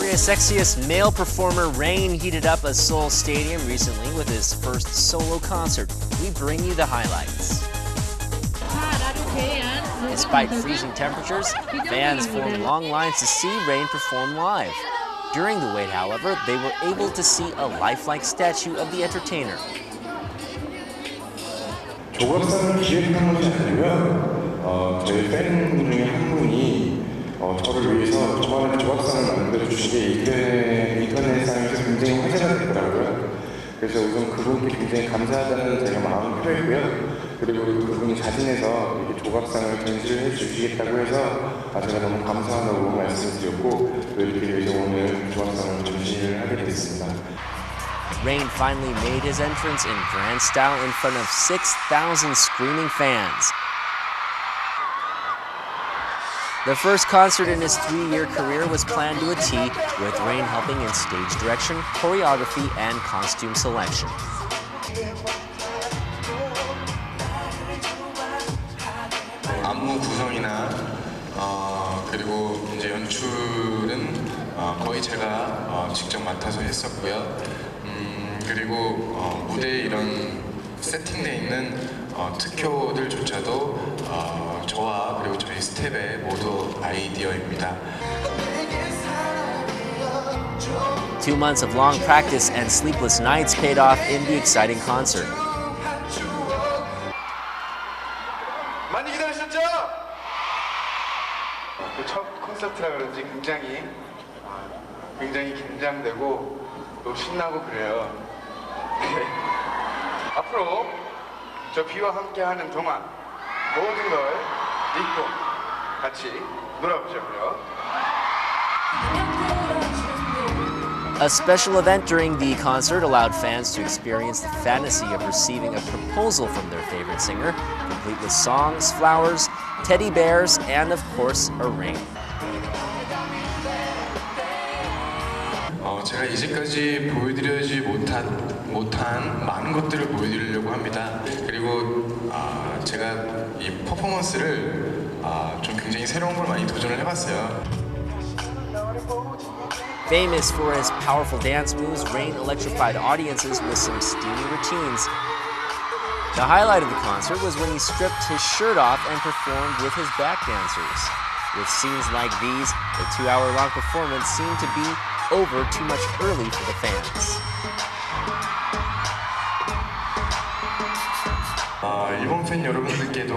Korea's sexiest male performer Rain heated up a Seoul stadium recently with his first solo concert. We bring you the highlights. Despite freezing temperatures, fans formed long lines to see Rain perform live. During the wait, however, they were able to see a lifelike statue of the entertainer. 조각상을 기획한 것이 아니고요. 어, 저희 팬 중에 한 분이 어, 저를 위해서 저만의 조각상을 만들어 주신 게 인터넷, 인터넷상에서 굉장히 화제가 됐더라고요. 그래서 우선 그분께 굉장히 감사하다는 제가 마음이 필요했고요. 그리고 그분이 자신해서 이렇게 조각상을 전시를 해주시겠다고 해서 아, 제가 너무 감사하다고 말씀드렸고 또 이렇게 위해서 오늘 조각상을 전시를 하게 됐습니다. Rain finally made his entrance in grand style in front of 6,000 screaming fans. The first concert in his three year career was planned to a T, with Rain helping in stage direction, choreography, and costume selection. 안무 구성이나 어, 그리고 이제 연출은 어, 거의 제가 어, 직접 맡아서 했었고요. 음, 그리고 어, 무대에 이런 세팅돼 있는 어, 특효들조차도 어, 저와 그리고 저희 스텝의 모두 아이디어입니다. Two months of long practice and sleepless nights paid off in the exciting concert. 많이 기다리셨죠? 첫 콘서트라 그런지 굉장히 아, 굉장히 긴장되고 또 신나고 그래요. 네. 앞으로 저 비와 함께하는 동안 모든 걸 잊고 같이 놀아보자고요. A special event during the concert allowed fans to experience the fantasy of receiving a proposal from their favorite singer, complete with songs, flowers, teddy bears, and of course, a ring. 어, 제가 이제까지 보여드리지 못한, 못한 많은 것들을 보여드리려고 합니다. 그리고 아, 제가 이 퍼포먼스를 아, 좀 굉장히 새로운 걸 많이 도전을 해봤어요. Famous for his powerful dance moves, Rain electrified audiences with some steamy routines. The highlight of the concert was when he stripped his shirt off and performed with his back dancers. With scenes like these, the two hour long performance seemed to be over too much early for the fans. 어, 일본 팬 여러분들께도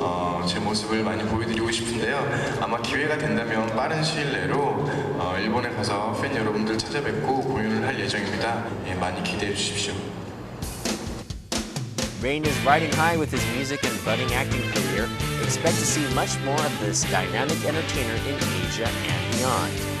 어, 제 모습을 많이 보여드리고 싶은데요. 아마 기회가 된다면 빠른 시일 내로 어, 일본에 가서 팬 여러분들 찾아뵙고 공연을 할 예정입니다. 예, 많이 기대해 주십시오. Rain is riding high with his music and budding acting career. Expect to see much more of this dynamic entertainer in Asia and beyond.